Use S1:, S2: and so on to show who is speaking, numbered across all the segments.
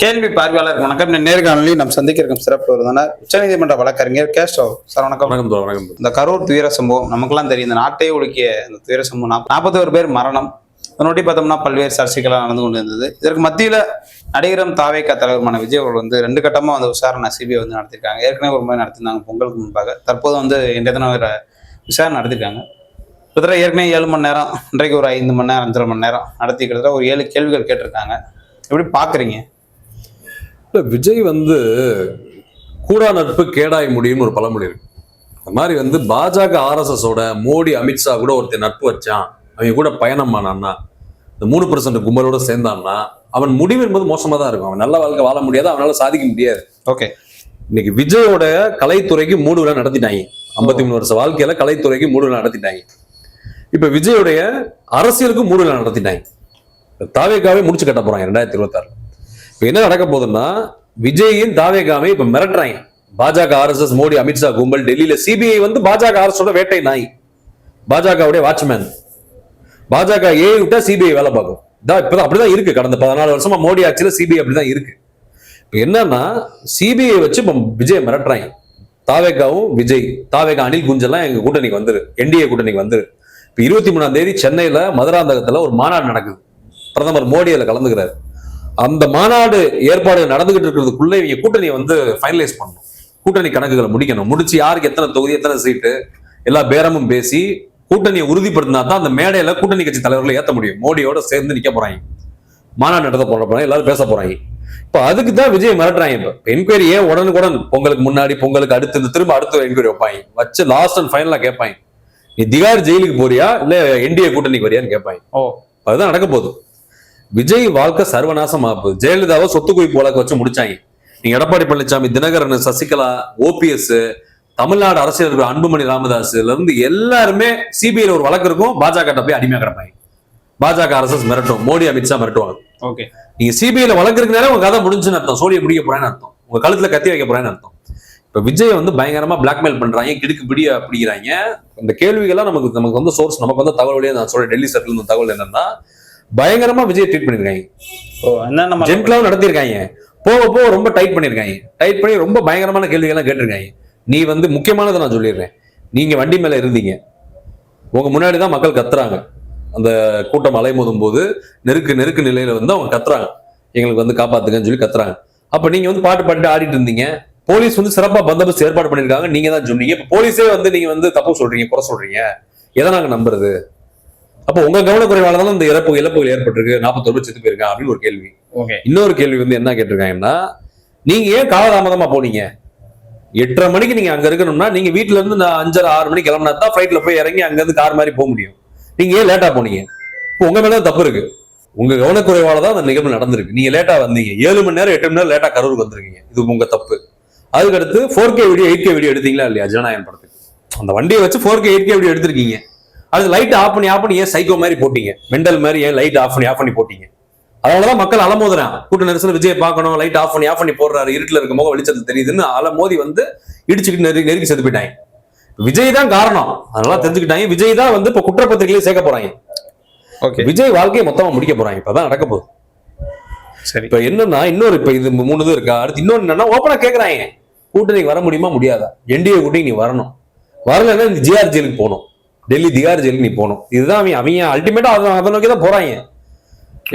S1: கேள்வி பார்வையாளர் வணக்கம். இந்த நேர்காணலில் நாம் சந்திக்க இருக்கும் சிறப்பு விருந்தினர் உச்சநீதிமன்ற வழக்கறிஞர் கேஸ்டோ சார் வணக்கம்.
S2: வணக்கம் வணக்கம்.
S1: இந்த கரூர் துயர சம்பவம் நமக்கெல்லாம் தெரியும் இந்த நாட்டையே ஒழுக்கிய இந்த துயர சம்பவம். நாற்பத்தோரு பேர் மரணம். அதனொட்டி பார்த்தோம்னா பல்வேறு சர்ச்சைகளாக நடந்து கொண்டு இருந்தது இதற்கு மத்தியில் நடிகரும் தாவேக்கா தலைவருமான விஜய் அவர்கள் வந்து ரெண்டு கட்டமாக வந்து விசாரணை சிபிஐ வந்து நடத்திருக்காங்க ஏற்கனவே ஒரு முறை நடத்திருந்தாங்க பொங்கலுக்கு முன்பாக. தற்போது வந்து இன்றைய தினம் வேற விசாரணை நடத்திருக்காங்க கிட்டத்தட்ட ஏற்கனவே ஏழு மணி நேரம் இன்றைக்கு ஒரு ஐந்து மணி நேரம் அஞ்சரை மணி நேரம் நடத்தி கிட்டத்தட்ட ஒரு ஏழு கேள்விகள் கேட்டிருக்காங்க. எப்படி பார்க்குறீங்க
S2: இல்ல விஜய் வந்து கூடா நட்பு கேடாய் முடியும்னு ஒரு பழமொழி இருக்கு. அந்த மாதிரி வந்து பாஜக ஆர்எஸ்எஸோட மோடி அமித்ஷா கூட ஒருத்தர் நட்பு வச்சான். அவங்க கூட பயணம் ஆனான்னா இந்த மூணு பர்சன்ட் கும்பலோட சேர்ந்தான்னா அவன் முடிவு என்பது மோசமா தான் இருக்கும். அவன் நல்ல வாழ்க்கை வாழ முடியாது அவனால சாதிக்க முடியாது.
S1: ஓகே.
S2: இன்னைக்கு விஜயோட கலைத்துறைக்கு மூடு விழா நடத்திட்டாங்க. ஐம்பத்தி மூணு வருஷ வாழ்க்கையில கலைத்துறைக்கு மூடு விழா நடத்திட்டாங்க. இப்ப விஜயோடைய அரசியலுக்கு மூடு விழா நடத்திட்டாங்க. தாவேக்காவே முடிச்சு கட்ட போறாங்க ரெண்டாயிரத்தி இருபத்தாறு இப்போ என்ன நடக்க போகுதுன்னா விஜயின் தாவேகாவை இப்ப மிரட்டுறாங்க. பாஜக ஆர்எஸ்எஸ் மோடி அமித்ஷா கும்பல் டெல்லியில சிபிஐ வந்து பாஜக அரசோட வேட்டை நாய். பாஜகவுடைய வாட்ச்மேன் பாஜக ஏ விட்டா சிபிஐ வேலை பார்க்கும். இதான் இப்பதான் அப்படிதான் இருக்கு. கடந்த பதினாலு வருஷமா மோடி ஆட்சியில சிபிஐ அப்படிதான் இருக்கு. இப்போ என்னன்னா சிபிஐ வச்சு இப்போ விஜய் மிரட்டுறாங்க. தாவேகாவும் விஜய் தாவேகா அனில் குஞ்செல்லாம் எங்க கூட்டணிக்கு வந்துரு. என்டிஏ கூட்டணிக்கு வந்துரு. இப்போ இருபத்தி மூணாம் தேதி சென்னையில மதுராந்தகத்துல ஒரு மாநாடு நடக்குது. பிரதமர் மோடி அதில் கலந்துக்கிறாரு. அந்த மாநாடு ஏற்பாடு நடந்துகிட்டு இருக்கிறதுக்குள்ள இவங்க கூட்டணியை வந்து ஃபைனலைஸ் பண்ணணும். கூட்டணி கணக்குகளை முடிக்கணும். முடிச்சு யாருக்கு எத்தனை தொகுதி எத்தனை சீட்டு எல்லா பேரமும் பேசி கூட்டணியை உறுதிப்படுத்தினா தான் அந்த மேடையில கூட்டணி கட்சி தலைவர்களை ஏத்த முடியும். மோடியோட சேர்ந்து நிக்க போறாங்க. மாநாடு நடத்த போற போறாங்க எல்லாரும் பேச போறாங்க. இப்ப அதுக்கு தான் விஜய் மிரட்டுறாங்க இப்ப. என்கொயரி ஏன் உடனுக்குடன் பொங்கலுக்கு முன்னாடி பொங்கலுக்கு அடுத்து இந்த திரும்ப அடுத்த என்கொயரி வைப்பாங்க. வச்சு லாஸ்ட் அண்ட் ஃபைனலா கேட்பாங்க. நீ திகார் ஜெயிலுக்கு போறியா? இல்ல என்டிஏ கூட்டணிக்கு வரியான்னு கேட்பாங்க.
S1: ஓ.
S2: அதுதான் நடக்க போகுது. விஜய் வாழ்க்கை சர்வநாசம் ஆகுது ஜெயலலிதாவை சொத்து குவிப்பு வழக்கு வச்சு முடிச்சாங்க. நீங்க எடப்பாடி பழனிசாமி தினகரன் சசிகலா ஓபிஎஸ் தமிழ்நாடு அரசியல் இருக்கிற அன்புமணி ராமதாஸ்ல இருந்து எல்லாருமே சிபிஐல ஒரு வழக்கு இருக்கும். பாஜக போய் அடிமையா கிடப்பாங்க. பாஜக அரசு மிரட்டும் மோடி அமித்ஷா மிரட்டுவாங்க.
S1: ஓகே.
S2: நீங்க சிபிஐல வழக்கு இருக்கிறனால உங்க கதை முடிஞ்சுன்னு அர்த்தம். சோழியை பிடிக்க போறேன்னு அர்த்தம். உங்க கழுத்துல கத்தி வைக்க போறேன்னு அர்த்தம். இப்ப விஜய் வந்து பயங்கரமா பிளாக்மெயில் பண்றாங்க. கிடுக்கு பிடிய பிடிக்கிறாங்க. இந்த கேள்விகள்லாம் நமக்கு நமக்கு வந்து சோர்ஸ் நமக்கு வந்து தகவல் வழியா நான் சொல்றேன். டெல்லி சர்க்கிள் தகவல் என்னன்னா பயங்கரமா விஜய் ட்ரீட் பண்ணிருக்காங்க.
S1: ஓ என்ன நம்ம
S2: ஜென்ட்லாவும் நடத்திருக்காங்க. போக போக ரொம்ப டைட் பண்ணிருக்காங்க. டைட் பண்ணி ரொம்ப பயங்கரமான கேள்விகள்லாம் கேட்டிருக்காங்க. நீ வந்து முக்கியமானதை நான் சொல்லிடுறேன். நீங்க வண்டி மேல இருந்தீங்க. உங்க முன்னாடி தான் மக்கள் கத்துறாங்க. அந்த கூட்டம் அலைமோதும் போது நெருக்கு நெருக்கு நிலையில வந்து அவங்க கத்துறாங்க. எங்களுக்கு வந்து காப்பாத்துங்கன்னு சொல்லி கத்துறாங்க. அப்ப நீங்க வந்து பாட்டு பாட்டு ஆடிட்டு இருந்தீங்க. போலீஸ் வந்து சிறப்பா பந்தோபஸ்து ஏற்பாடு பண்ணிருக்காங்க. நீங்க தான் சொன்னீங்க போலீஸே வந்து நீங்க வந்து தப்பு சொல்றீங்க குறை சொல்றீங்க. எதை நாங்க நம்புறது? அப்ப உங்க கவனக்குறைவால தான் இந்த இறப்பு இழப்புகள் ஏற்பட்டிருக்கு. நாற்பத்தொரு பேர் செத்து போயிருக்காங்க அப்படின்னு ஒரு கேள்வி.
S1: ஓகே
S2: இன்னொரு கேள்வி வந்து என்ன கேட்டிருக்காங்கன்னா நீங்க ஏன் காலதாமதமா போனீங்க? எட்டரை மணிக்கு நீங்க அங்க இருக்கணும்னா நீங்க வீட்ல இருந்து நான் அஞ்சரை ஆறு மணிக்கு கிளம்பினா தான் ஃபிளைட்ல போய் இறங்கி அங்க இருந்து கார் மாதிரி போக முடியும். நீங்க ஏன் லேட்டா போனீங்க? இப்போ உங்க மேல தான் தப்பு இருக்கு. உங்க கவனக்குறைவால தான் அந்த நிகழ்வு நடந்திருக்கு. நீங்க லேட்டா வந்தீங்க. ஏழு மணி நேரம் எட்டு மணி நேரம் லேட்டா கரூருக்கு வந்திருக்கீங்க. இது உங்க தப்பு. அதுக்கடுத்து four K video eight K video எடுத்தீங்களா இல்லையா? ஜனநாயகன் படத்துக்கு. அந்த வண்டியை வச்சு four K eight K video எடுத்திருக்கீங்க. அது லைட் ஆஃப் பண்ணி ஆஃப் பண்ணி ஏன் சைக்கோ மாதிரி போட்டீங்க? மெண்டல் மாதிரி ஏன் லைட் ஆஃப் பண்ணி ஆஃப் பண்ணி போட்டீங்க? அதனாலதான் மக்கள் அலமோதுறான் கூட்ட நெரிசல் விஜய் பார்க்கணும் லைட் ஆஃப் பண்ணி ஆஃப் பண்ணி போடுறாரு இருட்டுல இருக்க முகம் வெளிச்சத்தில் தெரியுதுன்னு அலமோதி வந்து இடிச்சுக்கிட்டு நெருக்கி நெருக்கி செத்து போயிட்டாங்க. விஜய் தான் காரணம். அதனால தெரிஞ்சுக்கிட்டாங்க. விஜய் தான் வந்து இப்ப குற்றப்பத்திரிகையிலே சேர்க்க போறாங்க.
S1: ஓகே
S2: விஜய் வாழ்க்கையை மொத்தமா முடிக்க போறாங்க. இப்பதான் நடக்க போகுது.
S1: சரி.
S2: இப்ப என்னன்னா இன்னொரு இப்ப இது மூணு இது இருக்கா? அடுத்து இன்னொன்னு என்னன்னா ஓப்பனா கேக்குறாங்க. கூட்டணிக்கு வர முடியுமா? முடியாதா? என்டிஏ கூட்டணி நீ வரணும். வரலன்னா இந்த ஜிஆர் ஜெயிலுக்கு போகணும். டெல்லி திகார் ஜெயிலுக்கு நீ போகணும். இதுதான் அவன் அவங்க அல்டிமேட்டா அதை அதை நோக்கி தான் போறாங்க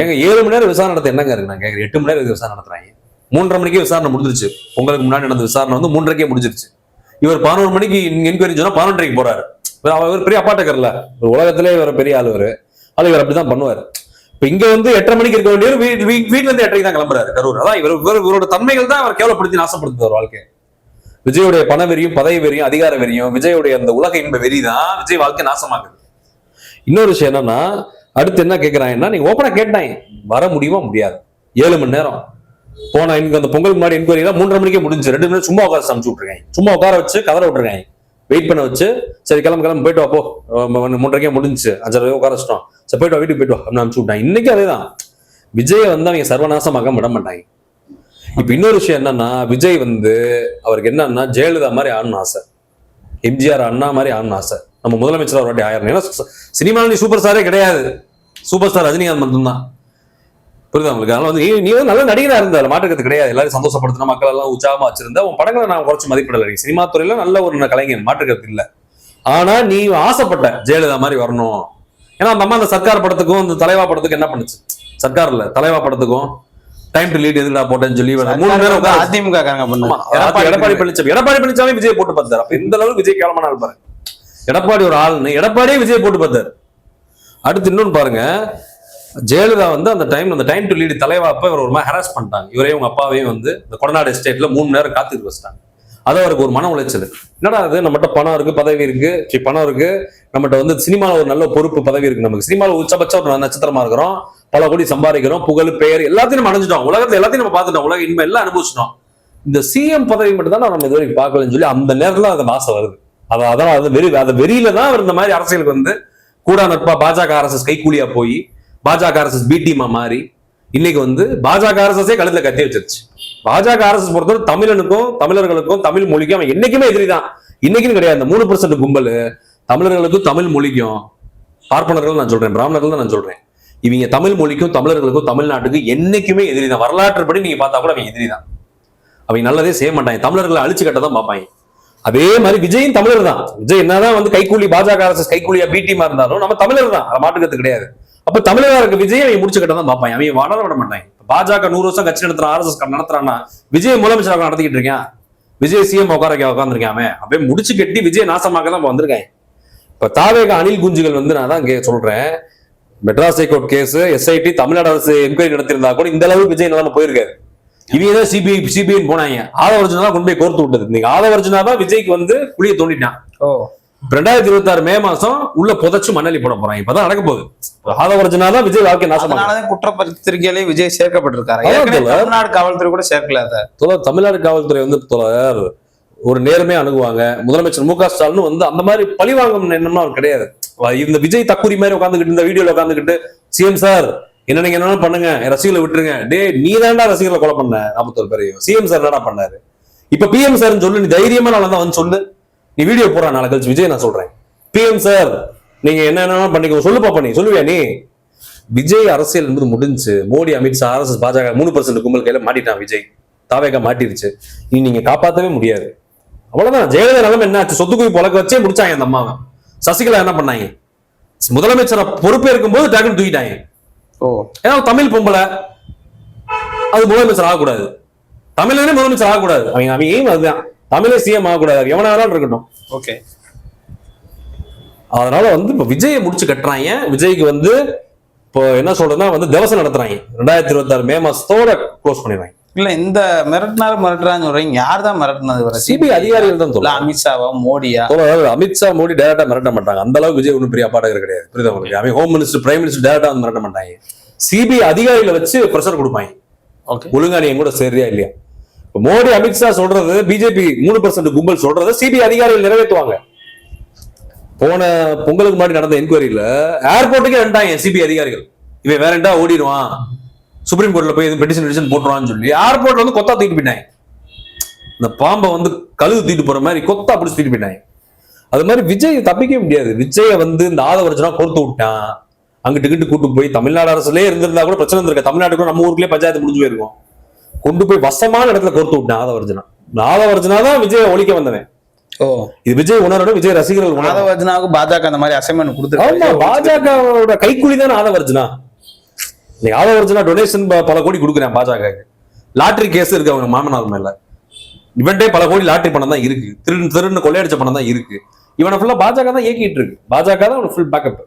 S2: ஏங்க ஏழு மணி நேரம் விசாரணை நடத்த என்னங்க இருக்கு? நான் எட்டு மணி நேரம் விசாரணை நடத்துறாங்க மூன்றரை மணிக்கே விசாரணை முடிஞ்சிருச்சு. உங்களுக்கு முன்னாடி நடந்த விசாரணை வந்து மூன்றரைக்கே முடிஞ்சிருச்சு. இவர் பதினோரு மணிக்கு என்கொயரி சொன்னா பதினொன்றரைக்கு போறாரு. இவர் அவர் பெரிய அப்பாட்டக்கர்ல. ஒரு உலகத்திலே இவர் பெரிய ஆள் அது இவர் அப்படிதான் பண்ணுவார். இப்ப இங்க வந்து எட்டரை மணிக்கு இருக்க வேண்டியவர் வீட்டுல இருந்து எட்டரைக்கு தான் கிளம்புறாரு கரூர். அதான் இவர் இவர் இவரோட தன்மைகள் தான் அவர் கேவலப்படுத்தி நாசப்படுத்துவார் வாழ்க்கை விஜயுடைய பண வெறியும் பதவி வெறியும் அதிகார வெறியும் விஜயுடைய அந்த உலக இன்ப வெறி தான் விஜய் வாழ்க்கை நாசமாக்குது. இன்னொரு விஷயம் என்னன்னா அடுத்து என்ன கேட்கிறாங்கன்னா நீங்க ஓப்பனா கேட்டேன். வர முடியுமா முடியாது. ஏழு மணி நேரம். போன எனக்கு அந்த பொங்கல் முன்னாடி என்கொயரி தான் மூன்றரை மணிக்கே முடிஞ்சு ரெண்டு மணி சும்மா உட்கார சமைச்சு விட்டுருக்காங்க. சும்மா உட்கார வச்சு கதற விட்டுருக்காங்க. வெயிட் பண்ண வச்சு சரி கிளம்பு கிளம்பு போயிட்டு வாப்போ மூன்றரைக்கே முடிஞ்சு அஞ்சரை உட்கார வச்சிட்டோம். சரி போயிட்டு வா வீட்டுக்கு போயிட்டு வா அப்படின்னு அனுப்பிச்சு விட்டாங்க. இன்னைக்கு அதேதான். விஜயை வந்து அவங்க சர்வநாசமாக விட மாட்டாங்க. இப்ப இன்னொரு விஷயம் என்னன்னா விஜய் வந்து அவருக்கு என்னன்னா ஜெயலலிதா மாதிரி ஆடணும் ஆசை. எம்ஜிஆர் அண்ணா மாதிரி ஆடணும் ஆசை. நம்ம முதலமைச்சர் ஒரு வாட்டி ஆயிரணும். ஏன்னா சினிமாவில் நீ சூப்பர் ஸ்டாரே கிடையாது. சூப்பர் ஸ்டார் ரஜினிகாந்த் மட்டும்தான். புரியுதா உங்களுக்கு? அதனால வந்து நீ- வந்து நல்ல நடிகரா இருந்த மாற்றுக்கிறது கிடையாது. எல்லாரும் சந்தோஷப்படுத்தின மக்கள் எல்லாம் உற்சாகமா வச்சிருந்த உன் படங்களை நான் குறைச்சு மதிப்பிடல. சினிமா துறையில நல்ல ஒரு கலைஞன் மாற்றுக்கிறது இல்ல. ஆனா நீ ஆசைப்பட்ட ஜெயலலிதா மாதிரி வரணும். ஏன்னா அந்த அம்மா அந்த சர்க்கார் படத்துக்கும் இந்த தலைவா படத்துக்கும் என்ன பண்ணுச்சு? சர்க்கார் இல்ல தலைவா படத்துக்கும் டைம் டு லீட் எதுக்குடா போட்டேன்னு சொல்லி மூணு பேரும் உட்கார வச்சு-
S1: அதிமுக
S2: எடப்பாடி பழனிசாமி எடப்பாடி பழனிசாமி விஜய் போட்டு பார்த்தாரு. அப்ப எந்த அளவுக்கு விஜய் கேவலமான ஆள் பாருங்க எடப்பாடி ஒரு ஆள்னு எடப்பாடியே விஜய் போட்டு பார்த்தாரு. அடுத்து இன்னொன்னு பாருங்க. ஜெயலலிதா வந்து அந்த டைம் அந்த டைம் டு லீடு தலைவா அப்ப இவர் ஒரு மாதிரி ஹராஸ் பண்ணிட்டாங்க. இவரையும் உங்க அப்பாவையும் வந்து இந்த கொடநாடு எஸ்டேட்ல மூணு நேரம் காத்துட்டு வச்சிட்டாங்க. அது அவருக்கு ஒரு மன உளைச்சல் என்னடா அது நம்மகிட்ட பணம் இருக்கு பதவி இருக்கு. சரி, பணம் இருக்கு. நம்மகிட்ட வந்து சினிமாவில் ஒரு நல்ல பொறுப்பு பதவி இருக்கு நமக்கு. சினிமாவில் உச்சபட்ச ஒரு நட்சத்திரமா இருக்கிறோம். பல கோடி சம்பாதிக்கிறோம். புகழ் பெயர் எல்லாத்தையும் நம்ம அடைஞ்சிட்டோம். உலகத்தை எல்லாத்தையும் நம்ம பார்த்துட்டோம். உலக இனிமேல் எல்லாம் அனுபவிச்சிட்டோம். இந்த சிஎம் பதவி மட்டும் தான் நம்ம இது வரைக்கும் பார்க்கலன்னு சொல்லி அந்த நேரத்தில் அந்த ஆசை வருது. அது அதான் அது வெறி அந்த வெறியில தான் அவர் இந்த மாதிரி அரசியலுக்கு வந்து கூட நட்பா பாஜக அரசு கைகூலியா போய் பாஜக அரசு பி டீமா மாறி இன்னைக்கு வந்து பாஜக அரசே கழுத்துல கத்தி வச்சிருச்சு. பாஜக அரசு பொறுத்தவரை தமிழனுக்கும் தமிழர்களுக்கும் தமிழ் மொழிக்கும் அவன் என்னைக்குமே எதிரி தான் இன்னைக்குன்னு கிடையாது. இந்த மூணு பர்சன்ட் கும்பல் தமிழர்களுக்கும் தமிழ் மொழிக்கும் பார்ப்பனர்கள் நான் சொல்றேன் பிராமணர்கள் தான் நான் சொல்றேன். இவங்க தமிழ் மொழிக்கும் தமிழர்களுக்கும் தமிழ்நாட்டுக்கு என்னைக்குமே எதிரி தான் வரலாற்றுப்படி நீங்க பார்த்தா கூட அவங்க எதிரி தான் அவங்க நல்லதே செய்ய மாட்டாங்க தமிழர்களை அழிச்சு கட்ட தான் பார்ப்பாங்க அதே மாதிரி விஜயும் தமிழர் தான். விஜய் என்னதான் வந்து கைக்கூலி பாஜக அரசு கைக்கூலியா பிடிமா இருந்தாலும் நம்ம தமிழர் தான். மாட்டுக்கிறது கிடையாது. அப்ப தமிழக இருக்க விஜய் முடிச்சு கட்ட தான் அவன் வளர விட மாட்டாங்க பாஜக நூறு வருஷம் கட்சி நடத்துறான் ஆர்எஸ்எஸ் நடத்துறான்னா விஜய் முதலமைச்சராக நடத்திக்கிட்டு இருக்கேன். விஜய் சிஎம் உட்கார உட்காந்துருக்கேன் அவன். அப்படியே முடிச்சு கட்டி விஜய் நாசமாக தான் இப்ப இப்ப தாவேக அணில் குஞ்சுகள் வந்து நான் தான் கே- சொல்றேன். Madras high court case SIT Tamil Nadu அரசு என்கொயரி நடத்திருந்தா கூட இந்த அளவுக்கு விஜய் நிலைமை போயிருக்காரு? இவங்க தான் சிபிஐ சிபிஐ போனாங்க. ஆதவர்ஜனா கொண்டு போய் கோர்த்து விட்டது. நீங்க ஆதவர்ஜனா தான் விஜய்க்கு வந்து குழியை தோண்டிட்டான்.
S1: ஓ.
S2: ரெண்டாயிரத்தி இருபத்தி ஆறு மே மாசம் உள்ள புதைச்சு மண்ணலி போட போறாங்க. இப்பதான் நடக்க போகுது. ஆதவர்ஜனா தான் விஜய் வாழ்க்கை நாசமா
S1: அதனாலதான் குற்றப்பத்திரிகையிலே விஜய் சேர்க்கப்பட்டிருக்காரு. தமிழ்நாடு காவல்துறை கூட சேர்க்கல
S2: தோழர் தமிழ்நாடு காவல்துறை வந்து தோழர் ஒரு நேர்மையா அணுகுவாங்க. முதலமைச்சர் மு க ஸ்டாலின் வந்து அந்த மாதிரி பழி வாங்கும் எண்ணம்லாம் அவர் கிடையாது. இந்த விஜய் தக்குரி மாதிரி உட்காந்துக்கிட்டு இந்த வீடியோல உட்காந்துக்கிட்டு சிஎம் சார் என்ன நீங்க என்ன பண்ணுங்க? ரசிகர்களை விட்டுருங்க. டே நீ தான்டா ரசிகர்களை கொலை பண்ண. நாற்பத்தொரு பேரையும். சிஎம் சார் என்னடா பண்ணாரு? இப்ப பிஎம் சார்னு சொல்லு நீ தைரியமா நான் தான் வந்து சொல்லு. நீ வீடியோ போடுற நாளை கழிச்சு விஜய் நான் சொல்றேன். பிஎம் சார் நீங்க என்ன என்ன பண்ணிக்கோ. சொல்லு பாப்பா நீ சொல்லுவியா நீ? விஜய் அரசியல் என்பது முடிஞ்சு மோடி அமித்ஷா ஆர்எஸ்எஸ் பாஜக மூணு பர்சன்ட் கும்பல் கையில மாட்டிட்டான் விஜய். தாவேகா மாட்டிருச்சு. இனி நீங்க காப்பாத்தவே முடியாது. அவ்வளவுதான். ஜெயலலிதா நிலைமை என்ன ஆச்சு? சொத்து குவி பொழக்க வச்சே முடிச்சாங்க அந்த அம்மாவை. சசிகலா என்ன பண்ணாங்க? முதலமைச்சரை பொறுப்பேற்கும் போது டக்குன்னு தூக்கிட்டாங்க.
S1: ஓ.
S2: ஏன்னா தமிழ் பொம்பளை. அது முதலமைச்சர் ஆகக்கூடாது. தமிழனே முதலமைச்சர் ஆகக்கூடாது. அவங்க அவங்க எய்ம் அதுதான். தமிழே சிஎம் ஆகக்கூடாது. எவனா வேணாலும் இருக்கட்டும்.
S1: ஓகே
S2: அதனால வந்து இப்ப விஜயை முடிச்சு கட்டுறாங்க. விஜய்க்கு வந்து இப்போ என்ன சொல்றதுன்னா வந்து திவசம் நடத்துறாங்க. ரெண்டாயிரத்தி இருபத்தி ஆறு மே மாசத்தோட க்ளோஸ் பண்ணிடுறாங்க.
S1: இல்ல இந்த மிரட்டினாரு மிரட்டுறான்னு சொல்றீங்க. யார் தான் மிரட்டினது வர
S2: சிபிஐ அதிகாரிகள் தான் சொல்லுவாங்க
S1: அமித்ஷாவா மோடியா?
S2: அமித்ஷா மோடி டேரக்டா மிரட்ட மாட்டாங்க. அந்த அளவுக்கு விஜய் ஒன்றும் பெரிய அப்பாடகர் கிடையாது. புரியுதா உங்களுக்கு? அவன் ஹோம் மினிஸ்டர் பிரைம் மினிஸ்டர் டேரக்டா வந்து மிரட்ட மாட்டாங்க. சிபிஐ அதிகாரிகளை வச்சு ப்ரெஷர் கொடுப்பாங்க.
S1: ஓகே
S2: ஒழுங்கா நீ என் கூட சரியா இல்லையா? மோடி அமித்ஷா சொல்றது பிஜேபி மூணு பர்சன்ட் கும்பல் சொல்றதை சிபிஐ அதிகாரிகள் நிறைவேற்றுவாங்க. போன பொங்கலுக்கு முன்னாடி நடந்த என்கொயரியில ஏர்போர்ட்டுக்கே வந்துட்டாங்க சிபிஐ அதிகாரிகள். இவன் வேற ரெண்டா ஓடிடுவான்? சுப்ரீம் கோர்ட்ல போய் பெட்டிஷன் பெட்டிஷன் போட்டுருவான்னு சொல்லி ஏர்போர்ட்ல வந்து கொத்தா தூக்கிட்டு போயிட்டாங்க. இந்த பாம்பை வந்து கழுகு தூக்கிட்டு போற மாதிரி கொத்தா பிடிச்சி தூக்கிட்டு போயிட்டாங்க. அது மாதிரி விஜய் தப்பிக்க முடியாது. விஜய வந்து இந்த ஆத வருஷம் கொடுத்து விட்டான். அங்கிட்டு கிட்டு கூட்டு போய் தமிழ்நாடு அரசுலயே இருந்திருந்தா கூட பிரச்சனை இருந்திருக்க தமிழ்நாட்டுக்கு நம்ம ஊருக்குள்ளே பஞ்சாயத்து முடிஞ்சு போயிருக்கோம். கொண்டு போய் வசமான இடத்துல கோர்த்து விட்டான் ஆதவர்ஜனா ஆதவர்ஜனா தான் விஜய ஒழிக்க வந்தவன்.
S1: ஓ.
S2: இது விஜய் உணரணும் விஜய் ரசிகர்கள் உணரணும்.
S1: மாதவர்ஜனாவுக்கு பாஜக அந்த மாதிரி அசைன்மெண்ட் கொடுத்துருக்காங்க
S2: பாஜகவோட கைக்குலி தான் ஆதவர்ஜனா நீ ஆதவர்ஜனா டொனேஷன் பல கோடி கொடுக்குறேன் பாஜக லாட்டரி கேஸ் இருக்கு அவங்க மாமனார் மேல. இவன்டே பல கோடி லாட்டரி பணம் தான் இருக்கு. திரு திருன்னு கொள்ளையடிச்ச பணம் தான் இருக்கு. இவனை ஃபுல்லா பாஜக தான் இயக்கிட்டு இருக்கு. பாஜக தான் ஃபுல் பேக்கப்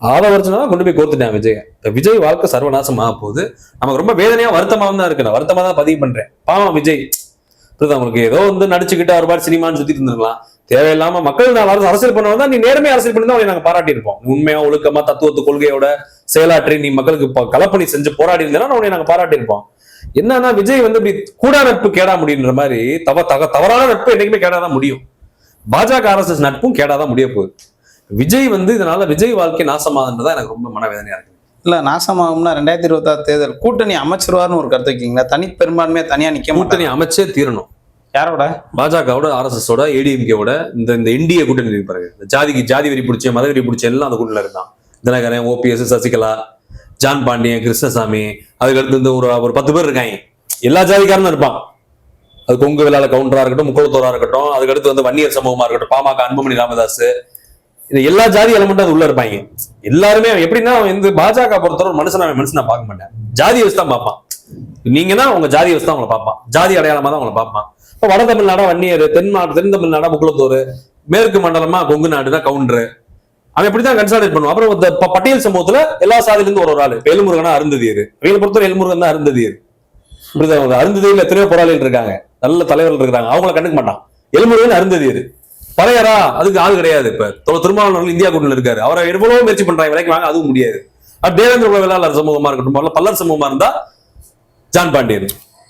S2: ஆதவர்ஜனா தான் கொண்டு போய் கோர்த்துட்டேன் விஜய். விஜய் வாழ்க்கை சர்வநாசம் ஆக போகுது. நமக்கு ரொம்ப வேதனையா வருத்தமா தான் இருக்கு. நான் வருத்தமா தான் பதிவு பண்றேன். பாவம் விஜய். புரியுது? உங்களுக்கு ஏதோ வந்து நடிச்சுக்கிட்டு ஒரு பாட்டு சினிமான்னு சுத்திட்டு இருந்திருக்கலாம். தேவையில்லாம மக்கள் நான் அரசு அரசியல் பண்ண நீ நேர்மையா அரசியல் பண்ணி தான் நாங்க பாராட்டி இருப்போம் உண்மையா ஒழுக்கமா தத்துவத்து கொள்கையோட செயலாற்றி நீ மக்களுக்கு கலப்பணி செஞ்சு போராடி இருந்தேன்னா உன்னை நாங்க பாராட்டி இருப்போம் என்னன்னா விஜய் வந்து இப்படி கூடா நட்பு கேடா முடியுன்ற மாதிரி தவ தக தவறான நட்பு என்னைக்குமே கேடாதான் முடியும். பாஜக ஆர்எஸ்எஸ் நட்பும் கேடாதான் முடிய போகுது. விஜய் வந்து இதனால விஜய் வாழ்க்கை நாசமாகுன்றதா எனக்கு ரொம்ப மனவேதனையா இருக்கு.
S1: இல்ல நாசமாகும்னா ரெண்டாயிரத்தி இருபத்தாறு தேர்தல் கூட்டணி அமைச்சிருவார்னு ஒரு கருத்து வைக்கீங்களா தனி பெரும்பான்மையா தனியா நிக்க
S2: கூட்டணி அமைச்சே தீரணும்.
S1: யாரோட?
S2: பாஜகவோட ஆர்எஸ்எஸோட ஏடிஎம்கேவோட இந்த இந்த என்டிஏ கூட்டணி இந்த ஜாதிக்கு ஜாதி வெறி பிடிச்ச மத வெறி பிடிச்ச எல்லாம் அந்த கூட்டணியில இருந்தான். தினகரன் ஓபிஎஸ் சசிகலா ஜான் பாண்டியன் கிருஷ்ணசாமி அதுக்கடுத்து வந்து ஒரு ஒரு பத்து பேர் இருக்காங்க. எல்லா ஜாதிக்காரனும் இருப்பான். அது கொங்கு வேளாள கவுண்டரா இருக்கட்டும் முக்குளத்தோரா இருக்கட்டும். அதுக்கடுத்து வந்து வன்னியர் சமூகமா இருக்கட்டும். பாமக அன்புமணி ராமதாஸ் இது எல்லா ஜாதி எலமெண்ட்டும் அது உள்ள இருப்பாங்க. எல்லாருமே அவன் எப்படின்னா அவன் வந்து பாஜக பொறுத்தவரை மனுஷன் அவன் மனுஷன் நான் பார்க்க மாட்டேன். ஜாதி வச்சு தான் பார்ப்பான். நீங்கன்னா உங்க ஜாதி வச்சு தான் உங்களை பார்ப்பான். ஜாதி அடையாளமா தான் உங்களை பார்ப்பான். இப்போ வட தமிழ்நாடா வன்னியர் தென் நாடு தென் தமிழ்நாடா முக்குளத்தூர் மேற்கு மண்டலமா கொங்கு நாடு தான் கவுண்டரு அவன் இப்படிதான் கன்சாலிடேட் பண்ணுவான். அப்புறம் இந்த பட்டியல் சமூகத்துல எல்லா சாதியிலிருந்து ஒரு ஒரு ஆள். இப்ப எலுமுருகனா அருந்ததியர் இவங்களை பொறுத்தவரை எலுமுருகன் தான் அருந்ததியர் இப்படிதான் அருந்ததியில் எத்தனையோ போராளிகள் இருக்காங்க. நல்ல தலைவர்கள் இருக்காங்க அவங்கள கண்டுக்க மாட்டான். எலுமுருகன் அருந்ததியர் பழையரா? அதுக்கு ஆள் கிடையாது இப்ப. திருமாவளவர்கள் இந்தியா கூட்டணியில் இருக்காரு. அவரை எவ்வளவு முயற்சி பண்றாங்க. விலைக்கு வாங்க அதுவும் முடியாது. அது தேவேந்திர குல வேளாளர் சமூகமா இருக்கட்டும் பல்லர் சமூகமா இருந்தா ஜான் பாண்டியன்.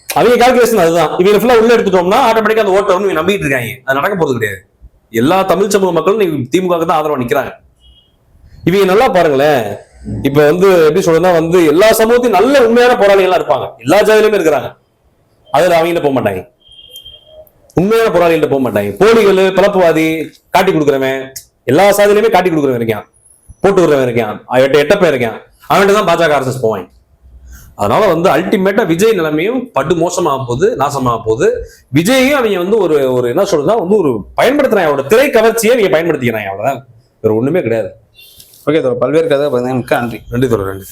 S2: அவங்க கால்குலேஷன் அதுதான். இவங்க ஃபுல்லா உள்ள எடுத்துட்டோம்னா ஆட்டோமேட்டிக்கா அந்த ஓட்டு வந்து நம்பிட்டு இருக்காங்க. அது நடக்க போறது கிடையாது. எல்லா தமிழ் சமூக மக்களும் திமுக தான் ஆதரவா நிக்கிறாங்க. இவங்க நல்லா பாருங்களேன். இப்ப வந்து எப்படி சொல்றதுன்னா வந்து எல்லா சமூகத்தையும் நல்ல உண்மையான போராளிகளா இருப்பாங்க. எல்லா ஜாதியிலுமே இருக்கிறாங்க. அதுல அவங்கள்ட்ட போக மாட்டாங்க. உண்மையான போராளிகள்ட்ட போக மாட்டாங்க. போலிகள் பிளப்புவாதி காட்டி கொடுக்குறவன் எல்லா சாதியிலுமே காட்டி கொடுக்குறவன் இருக்கான். போட்டு விடுறவன் இருக்கான். எட்ட எட்டப்ப இருக்கான். அவன்கிட்ட தான் பாஜக ஆர்எஸ்எஸ் போவாங்க. அதனால வந்து அல்டிமேட்டா விஜய் நிலைமையும் படு மோசமாக போகுது நாசமாக போகுது விஜயையும் அவங்க வந்து ஒரு ஒரு என்ன சொல்றதுன்னா வந்து ஒரு பயன்படுத்துறாங்க. அவரோட திரை கவர்ச்சியை அவங்க பயன்படுத்திக்கிறாங்க. அவ்வளவுதான். வேற ஒண்ணுமே கிடையாது.
S1: ஓகே தோழர் பல்வேறு கதை பார்த்தீங்கன்னா நன்றி.
S2: நன்றி தோழர் நன்றி.